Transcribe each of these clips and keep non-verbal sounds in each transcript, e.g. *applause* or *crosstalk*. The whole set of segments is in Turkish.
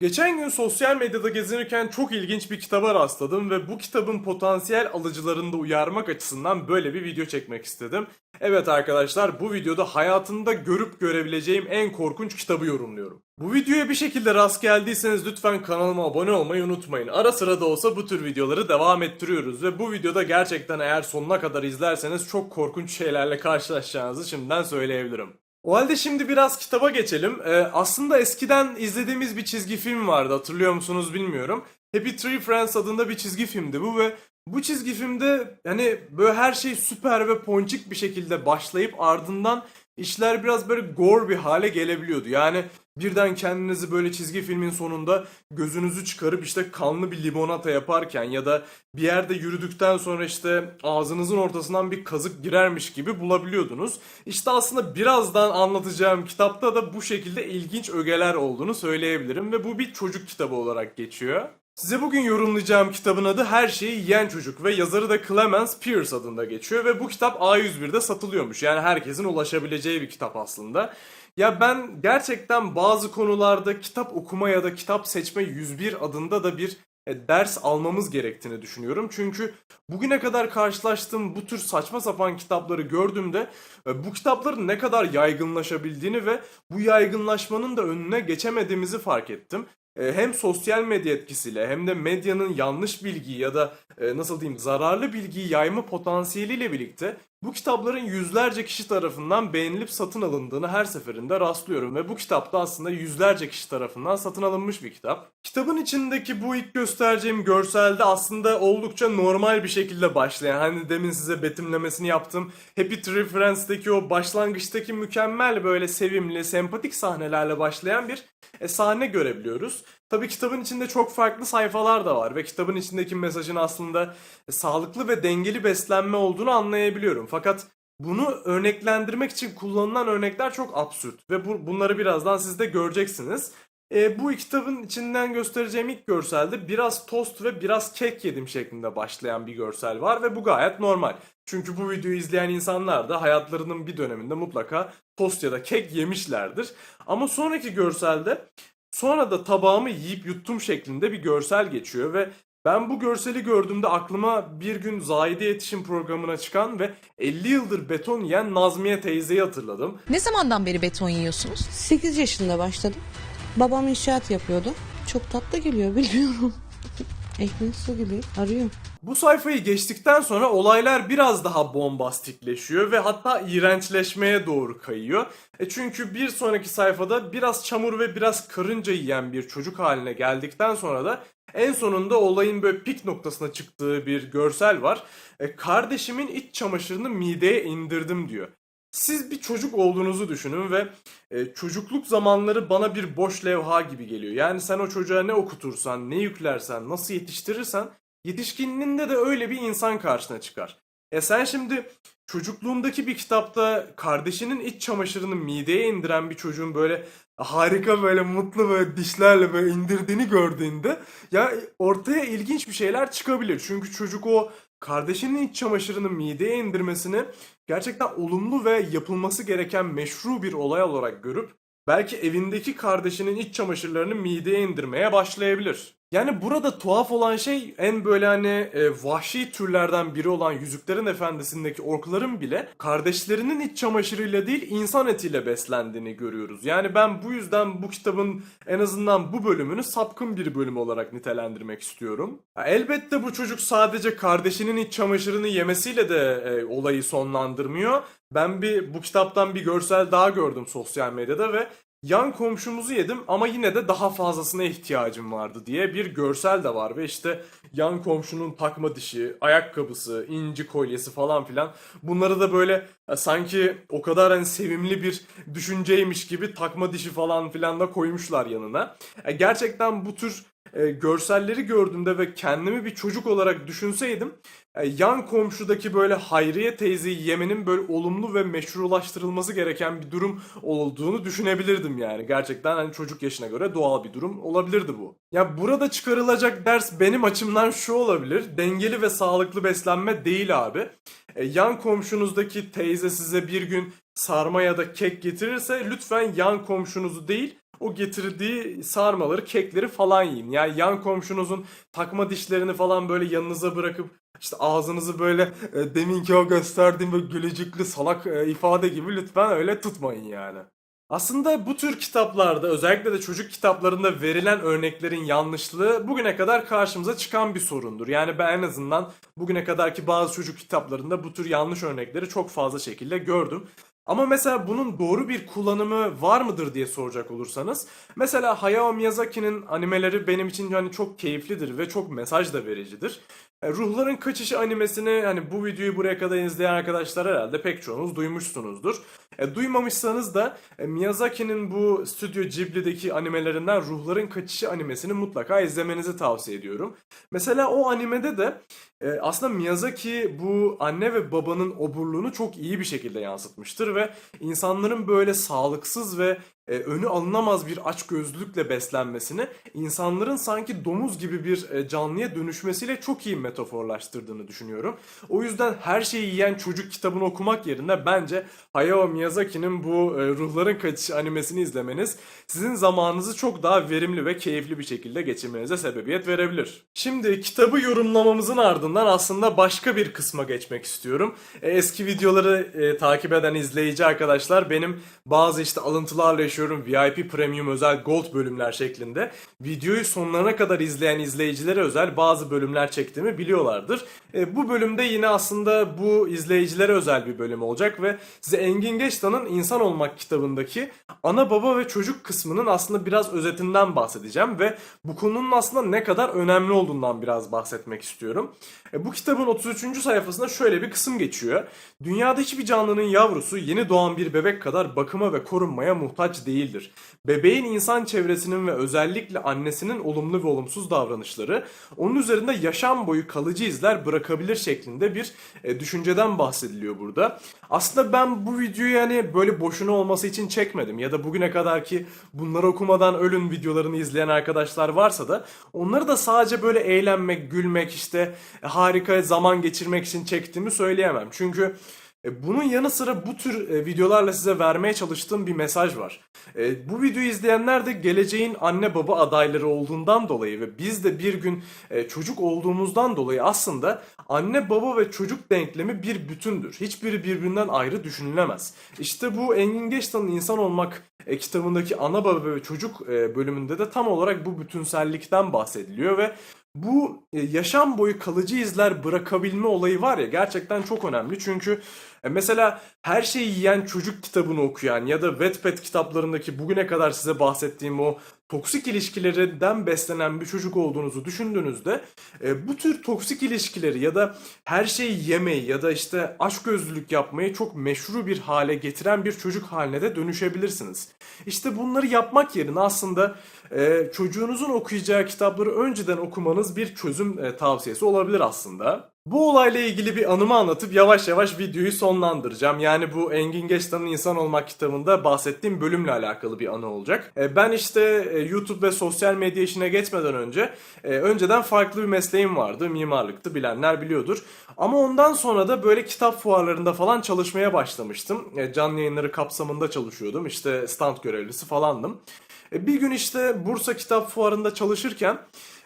Geçen gün sosyal medyada gezinirken çok ilginç bir kitaba rastladım ve bu kitabın potansiyel alıcılarını da uyarmak açısından böyle bir video çekmek istedim. Evet arkadaşlar bu videoda hayatında görüp görebileceğim en korkunç kitabı yorumluyorum. Bu videoya bir şekilde rast geldiyseniz lütfen kanalıma abone olmayı unutmayın. Ara sıra da olsa bu tür videoları devam ettiriyoruz ve bu videoda gerçekten eğer sonuna kadar izlerseniz çok korkunç şeylerle karşılaşacağınızı şimdiden söyleyebilirim. O halde şimdi biraz kitaba geçelim. Ee, aslında eskiden izlediğimiz bir çizgi film vardı hatırlıyor musunuz bilmiyorum. Happy Tree Friends adında bir çizgi filmdi bu ve bu çizgi filmde yani böyle her şey süper ve ponçik bir şekilde başlayıp ardından işler biraz böyle gore bir hale gelebiliyordu. Yani birden kendinizi böyle çizgi filmin sonunda gözünüzü çıkarıp işte kanlı bir limonata yaparken ya da bir yerde yürüdükten sonra işte ağzınızın ortasından bir kazık girermiş gibi bulabiliyordunuz. İşte aslında birazdan anlatacağım kitapta da bu şekilde ilginç ögeler olduğunu söyleyebilirim ve bu bir çocuk kitabı olarak geçiyor. Size bugün yorumlayacağım kitabın adı Her Şeyi Yiyen Çocuk ve yazarı da Clemens Pierce adında geçiyor ve bu kitap A101'de satılıyormuş. Yani herkesin ulaşabileceği bir kitap aslında. Ya ben gerçekten bazı konularda kitap okuma ya da kitap seçme 101 adında da bir e, ders almamız gerektiğini düşünüyorum. Çünkü bugüne kadar karşılaştığım bu tür saçma sapan kitapları gördüğümde e, bu kitapların ne kadar yaygınlaşabildiğini ve bu yaygınlaşmanın da önüne geçemediğimizi fark ettim. E, Hem sosyal medya etkisiyle hem de medyanın yanlış bilgiyi ya da e, nasıl diyeyim zararlı bilgiyi yayma potansiyeliyle birlikte bu kitapların yüzlerce kişi tarafından beğenilip satın alındığını her seferinde rastlıyorum ve bu kitap da aslında yüzlerce kişi tarafından satın alınmış bir kitap. Kitabın içindeki bu ilk göstereceğim görselde aslında oldukça normal bir şekilde başlayan hani demin size betimlemesini yaptım. Happy Tree Friends'teki o başlangıçtaki mükemmel böyle sevimli, sempatik sahnelerle başlayan bir e, sahne görebiliyoruz. Tabii kitabın içinde çok farklı sayfalar da var ve kitabın içindeki mesajın aslında e, sağlıklı ve dengeli beslenme olduğunu anlayabiliyorum. Fakat bunu örneklendirmek için kullanılan örnekler çok absürt ve bu, bunları birazdan siz de göreceksiniz. E, bu kitabın içinden göstereceğim ilk görselde biraz tost ve biraz kek yedim şeklinde başlayan bir görsel var ve bu gayet normal. Çünkü bu videoyu izleyen insanlar da hayatlarının bir döneminde mutlaka tost ya da kek yemişlerdir. Ama sonraki görselde Sonra da tabağımı yiyip yuttum şeklinde bir görsel geçiyor ve ben bu görseli gördüğümde aklıma bir gün Zahide Yetişim programına çıkan ve 50 yıldır beton yiyen Nazmiye teyzeyi hatırladım. Ne zamandan beri beton yiyorsunuz? 8 yaşında başladım. Babam inşaat yapıyordu. Çok tatlı geliyor *laughs* bilmiyorum. Ekmek su gibi arıyor. Bu sayfayı geçtikten sonra olaylar biraz daha bombastikleşiyor ve hatta iğrençleşmeye doğru kayıyor. E çünkü bir sonraki sayfada biraz çamur ve biraz karınca yiyen bir çocuk haline geldikten sonra da en sonunda olayın böyle pik noktasına çıktığı bir görsel var. E, kardeşimin iç çamaşırını mideye indirdim diyor. Siz bir çocuk olduğunuzu düşünün ve e, çocukluk zamanları bana bir boş levha gibi geliyor. Yani sen o çocuğa ne okutursan, ne yüklersen, nasıl yetiştirirsen yetişkinliğinde de öyle bir insan karşına çıkar. E sen şimdi çocukluğundaki bir kitapta kardeşinin iç çamaşırını mideye indiren bir çocuğun böyle harika böyle mutlu böyle dişlerle böyle indirdiğini gördüğünde ya ortaya ilginç bir şeyler çıkabilir. Çünkü çocuk o kardeşinin iç çamaşırını mideye indirmesini gerçekten olumlu ve yapılması gereken meşru bir olay olarak görüp belki evindeki kardeşinin iç çamaşırlarını mideye indirmeye başlayabilir. Yani burada tuhaf olan şey en böyle hani e, vahşi türlerden biri olan Yüzüklerin Efendisi'ndeki orkların bile kardeşlerinin iç çamaşırıyla değil insan etiyle beslendiğini görüyoruz. Yani ben bu yüzden bu kitabın en azından bu bölümünü sapkın bir bölüm olarak nitelendirmek istiyorum. Ya elbette bu çocuk sadece kardeşinin iç çamaşırını yemesiyle de e, olayı sonlandırmıyor. Ben bir bu kitaptan bir görsel daha gördüm sosyal medyada ve yan komşumuzu yedim ama yine de daha fazlasına ihtiyacım vardı diye bir görsel de var ve işte yan komşunun takma dişi, ayakkabısı, inci kolyesi falan filan bunları da böyle e, sanki o kadar hani sevimli bir düşünceymiş gibi takma dişi falan filan da koymuşlar yanına. E, gerçekten bu tür e, görselleri gördüğümde ve kendimi bir çocuk olarak düşünseydim yan komşudaki böyle Hayriye teyzeyi yemenin böyle olumlu ve meşrulaştırılması gereken bir durum olduğunu düşünebilirdim yani. Gerçekten hani çocuk yaşına göre doğal bir durum olabilirdi bu. Ya burada çıkarılacak ders benim açımdan şu olabilir. Dengeli ve sağlıklı beslenme değil abi. E, yan komşunuzdaki teyze size bir gün sarma ya da kek getirirse lütfen yan komşunuzu değil o getirdiği sarmaları, kekleri falan yiyin. Yani yan komşunuzun takma dişlerini falan böyle yanınıza bırakıp işte ağzınızı böyle e, deminki o gösterdiğim böyle gülücüklü salak e, ifade gibi lütfen öyle tutmayın yani. Aslında bu tür kitaplarda özellikle de çocuk kitaplarında verilen örneklerin yanlışlığı bugüne kadar karşımıza çıkan bir sorundur. Yani ben en azından bugüne kadarki bazı çocuk kitaplarında bu tür yanlış örnekleri çok fazla şekilde gördüm. Ama mesela bunun doğru bir kullanımı var mıdır diye soracak olursanız mesela Hayao Miyazaki'nin animeleri benim için hani çok keyiflidir ve çok mesaj da vericidir. E, Ruhların Kaçışı animesini hani bu videoyu buraya kadar izleyen arkadaşlar herhalde pek çoğunuz duymuşsunuzdur. E, duymamışsanız da e, Miyazaki'nin bu Stüdyo Ghibli'deki animelerinden Ruhların Kaçışı animesini mutlaka izlemenizi tavsiye ediyorum. Mesela o animede de e, aslında Miyazaki bu anne ve babanın oburluğunu çok iyi bir şekilde yansıtmıştır ve insanların böyle sağlıksız ve e, önü alınamaz bir açgözlülükle beslenmesini insanların sanki domuz gibi bir e, canlıya dönüşmesiyle çok iyi metaforlaştırdığını düşünüyorum. O yüzden her şeyi yiyen çocuk kitabını okumak yerine bence Hayao Miyazaki'nin bu e, Ruhların Kaçışı animesini izlemeniz sizin zamanınızı çok daha verimli ve keyifli bir şekilde geçirmenize sebebiyet verebilir. Şimdi kitabı yorumlamamızın ardından aslında başka bir kısma geçmek istiyorum. E, eski videoları e, takip eden izleyici arkadaşlar benim bazı işte alıntılarla yaşıyorum VIP Premium özel Gold bölümler şeklinde videoyu sonlarına kadar izleyen izleyicilere özel bazı bölümler çektiğimi biliyorlardır. E, bu bölümde yine aslında bu izleyicilere özel bir bölüm olacak ve size Engin Geçtan'ın İnsan Olmak kitabındaki ana baba ve çocuk kısmının aslında biraz özetinden bahsedeceğim ve bu konunun aslında ne kadar önemli olduğundan biraz bahsetmek istiyorum. E, bu kitabın 33. sayfasında şöyle bir kısım geçiyor. Dünyada hiçbir canlının yavrusu yeni doğan bir bebek kadar bakıma ve korunmaya muhtaç değildir. Bebeğin insan çevresinin ve özellikle annesinin olumlu ve olumsuz davranışları onun üzerinde yaşam boyu kalıcı izler bırakabilir şeklinde bir e, düşünceden bahsediliyor burada. Aslında ben bu videoyu yani böyle boşuna olması için çekmedim ya da bugüne kadar ki bunları okumadan ölün videolarını izleyen arkadaşlar varsa da onları da sadece böyle eğlenmek, gülmek işte e, harika zaman geçirmek için çektiğimi söyleyemem. Çünkü bunun yanı sıra bu tür e, videolarla size vermeye çalıştığım bir mesaj var. E, Bu videoyu izleyenler de geleceğin anne baba adayları olduğundan dolayı ve biz de bir gün e, çocuk olduğumuzdan dolayı aslında anne baba ve çocuk denklemi bir bütündür. Hiçbiri birbirinden ayrı düşünülemez. İşte bu Engin Geçtan'ın İnsan Olmak e, kitabındaki ana baba ve çocuk e, bölümünde de tam olarak bu bütünsellikten bahsediliyor ve bu e, yaşam boyu kalıcı izler bırakabilme olayı var ya gerçekten çok önemli. Çünkü e, mesela her şeyi yiyen çocuk kitabını okuyan ya da Wattpad kitaplarındaki bugüne kadar size bahsettiğim o toksik ilişkilerden beslenen bir çocuk olduğunuzu düşündüğünüzde e, bu tür toksik ilişkileri ya da her şeyi yemeyi ya da işte açgözlülük yapmayı çok meşru bir hale getiren bir çocuk haline de dönüşebilirsiniz. İşte bunları yapmak yerine aslında e, çocuğunuzun okuyacağı kitapları önceden okumanız bir çözüm e, tavsiyesi olabilir aslında. Bu olayla ilgili bir anımı anlatıp yavaş yavaş videoyu sonlandıracağım. Yani bu Engin Geçtan'ın İnsan Olmak kitabında bahsettiğim bölümle alakalı bir anı olacak. E, Ben işte e, YouTube ve sosyal medya işine geçmeden önce e, önceden farklı bir mesleğim vardı. Mimarlıktı bilenler biliyordur. Ama ondan sonra da böyle kitap fuarlarında falan çalışmaya başlamıştım. E, Canlı yayınları kapsamında çalışıyordum. İşte stand görevlisi falandım. E, Bir gün işte Bursa Kitap Fuarı'nda çalışırken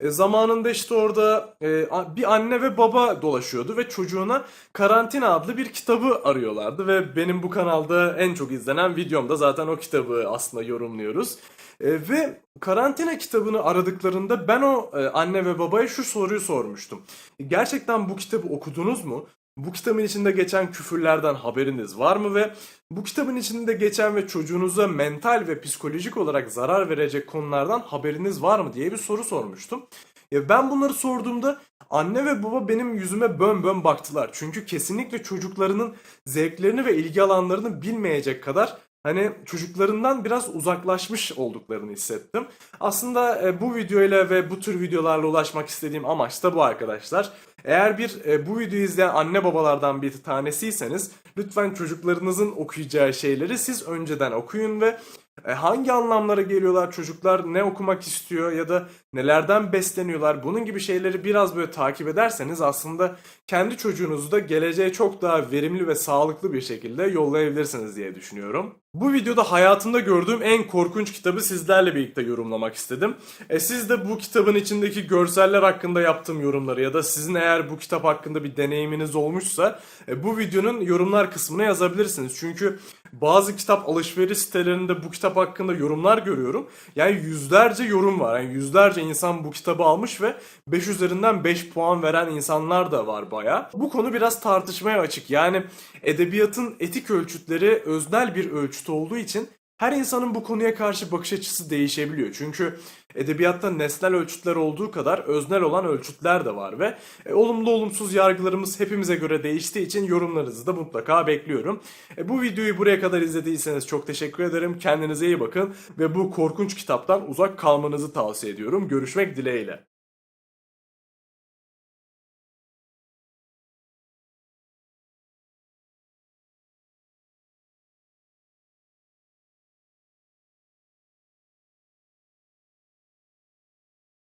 e, zamanında işte orada e, bir anne ve baba dolaşıyordu ve çocuğuna Karantina adlı bir kitabı arıyorlardı ve benim bu kanalda en çok izlenen videomda zaten o kitabı aslında yorumluyoruz. Ve karantina kitabını aradıklarında ben o anne ve babaya şu soruyu sormuştum. Gerçekten bu kitabı okudunuz mu? Bu kitabın içinde geçen küfürlerden haberiniz var mı ve bu kitabın içinde geçen ve çocuğunuza mental ve psikolojik olarak zarar verecek konulardan haberiniz var mı diye bir soru sormuştum. Ya ben bunları sorduğumda anne ve baba benim yüzüme bön bön baktılar. Çünkü kesinlikle çocuklarının zevklerini ve ilgi alanlarını bilmeyecek kadar hani çocuklarından biraz uzaklaşmış olduklarını hissettim. Aslında e, bu videoyla ve bu tür videolarla ulaşmak istediğim amaç da bu arkadaşlar. Eğer bir e, bu videoyu izleyen anne babalardan bir tanesiyseniz lütfen çocuklarınızın okuyacağı şeyleri siz önceden okuyun ve e, hangi anlamlara geliyorlar çocuklar, ne okumak istiyor ya da nelerden besleniyorlar bunun gibi şeyleri biraz böyle takip ederseniz aslında kendi çocuğunuzu da geleceğe çok daha verimli ve sağlıklı bir şekilde yollayabilirsiniz diye düşünüyorum. Bu videoda hayatımda gördüğüm en korkunç kitabı sizlerle birlikte yorumlamak istedim. E siz de bu kitabın içindeki görseller hakkında yaptığım yorumları ya da sizin eğer bu kitap hakkında bir deneyiminiz olmuşsa e, bu videonun yorumlar kısmına yazabilirsiniz. Çünkü bazı kitap alışveriş sitelerinde bu kitap hakkında yorumlar görüyorum. Yani yüzlerce yorum var. Yani yüzlerce insan bu kitabı almış ve 5 üzerinden 5 puan veren insanlar da var baya. Bu konu biraz tartışmaya açık. Yani edebiyatın etik ölçütleri öznel bir ölçüt olduğu için her insanın bu konuya karşı bakış açısı değişebiliyor. Çünkü edebiyatta nesnel ölçütler olduğu kadar öznel olan ölçütler de var ve e, olumlu olumsuz yargılarımız hepimize göre değiştiği için yorumlarınızı da mutlaka bekliyorum. E, bu videoyu buraya kadar izlediyseniz çok teşekkür ederim. Kendinize iyi bakın ve bu korkunç kitaptan uzak kalmanızı tavsiye ediyorum. Görüşmek dileğiyle.